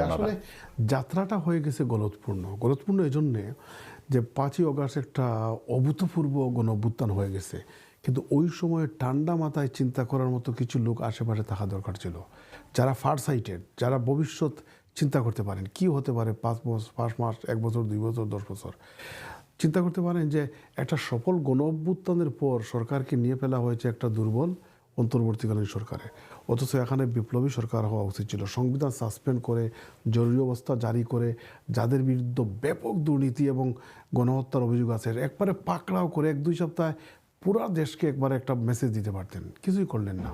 আসলে যাত্রাটা হয়ে গেছে গলতপূর্ণ। গলতপূর্ণ এই জন্যে যে পাঁচই অগাস্ট একটা অভূতপূর্ব গণ অভ্যুত্থান হয়ে গেছে। কিন্তু ওই সময় ঠান্ডা মাথায় চিন্তা করার মতো কিছু লোক আশেপাশে থাকা দরকার ছিল। যারা ফার সাইটেড যারা ভবিষ্যৎ চিন্তা করতে পারেন, কি হতে পারে পাঁচ বছর পাঁচ মাস, এক বছর, দুই বছর, দশ বছর? চিন্তা করতে পারেন যে একটা সফল গণ অভ্যুত্থানের পর সরকারকে নিয়ে ফেলা হয়েছে একটা দুর্বল অন্তর্বর্তীকালীন সরকারে। অথচ এখানে বিপ্লবী সরকার হওয়া উচিত ছিল। সংবিধান সাসপেন্ড করে, জরুরি অবস্থা জারি করে, যাদের বিরুদ্ধে ব্যাপক দুর্নীতি এবং গণহত্যার অভিযোগ আছে, একবারে পাকড়াও করে এক দুই সপ্তাহে পুরা দেশকে একবারে একটা মেসেজ দিতে পারতেন। কিছুই করলেন না।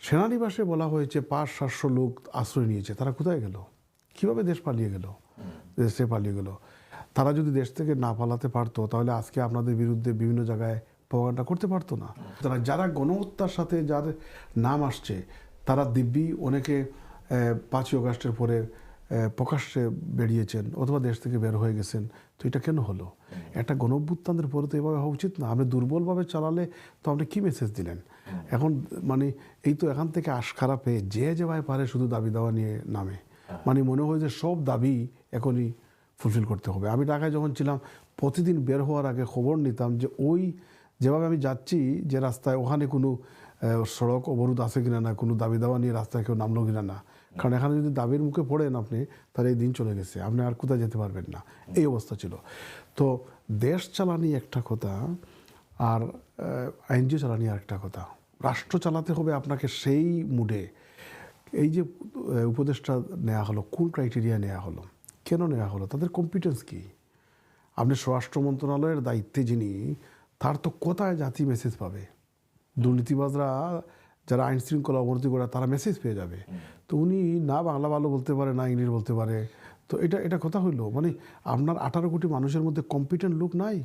সেনানিবাসে বলা হয়েছে, পাঁচ, সাতশো লোক আশ্রয় নিয়েছে। তারা কোথায় গেল? কীভাবে দেশ পালিয়ে গেল? দেশে পালিয়ে গেল। তারা যদি দেশ থেকে না পালাতে পারতো, তাহলে আজকে আপনাদের বিরুদ্ধে বিভিন্ন জায়গায় প্রভাবটা করতে পারতো না। তারা যারা গণহত্যার সাথে যার নাম আসছে, তারা দিব্যি অনেকে পাঁচই অগাস্টের পরে প্রকাশ্যে বেরিয়েছেন অথবা দেশ থেকে বের হয়ে গেছেন। তো এটা কেন হলো? একটা গণঅভ্যুত্থানের পরে তো এভাবে হওয়া উচিত না। আপনি দুর্বলভাবে চালালে তো আপনি কী মেসেজ দিলেন? এখন মানে এই তো এখান থেকে আশ খারাপ পেয়ে যে যেভাবে পারে শুধু দাবি দেওয়া নিয়ে নামে। মানে মনে হয় যে সব দাবি এখনই ফুলফিল করতে হবে। আমি ঢাকায় যখন ছিলাম, প্রতিদিন বের হওয়ার আগে খবর নিতাম যে ওই যেভাবে আমি যাচ্ছি যে রাস্তায়, ওখানে কোনো সড়ক অবরোধ আছে কিনা না, কোনো দাবি দাওয়া নিয়ে রাস্তায় কেউ নামলো কিনা না। কারণ এখানে যদি দাবির মুখে পড়েন আপনি, তাহলে এই দিন চলে গেছে। আপনি আর কোথায় যেতে পারবেন না। এই অবস্থা ছিল। তো দেশ চালানি একটা কথা আর এনজিও চালানি আর একটা কথা। রাষ্ট্র চালাতে হবে আপনাকে সেই মুডে। এই যে উপদেশটা নেওয়া হলো, কোন ক্রাইটেরিয়া নেওয়া হলো, কেন নেওয়া হলো, তাদের কম্পিটেন্স কী? আপনি স্বরাষ্ট্র মন্ত্রণালয়ের দায়িত্বে যিনি তার তো কোথায় জাতি মেসেজ পাবে? দুর্নীতিবাজরা যারা আইন শৃঙ্খলা অবনতি করে তারা মেসেজ পেয়ে যাবে। তো উনি না বাংলা ভালো বলতে পারে, না ইংলিশ বলতে পারে। তো এটা এটা কথা হইল? মানে আপনার আঠারো কোটি মানুষের মধ্যে কম্পিটেন্ট লোক নাই?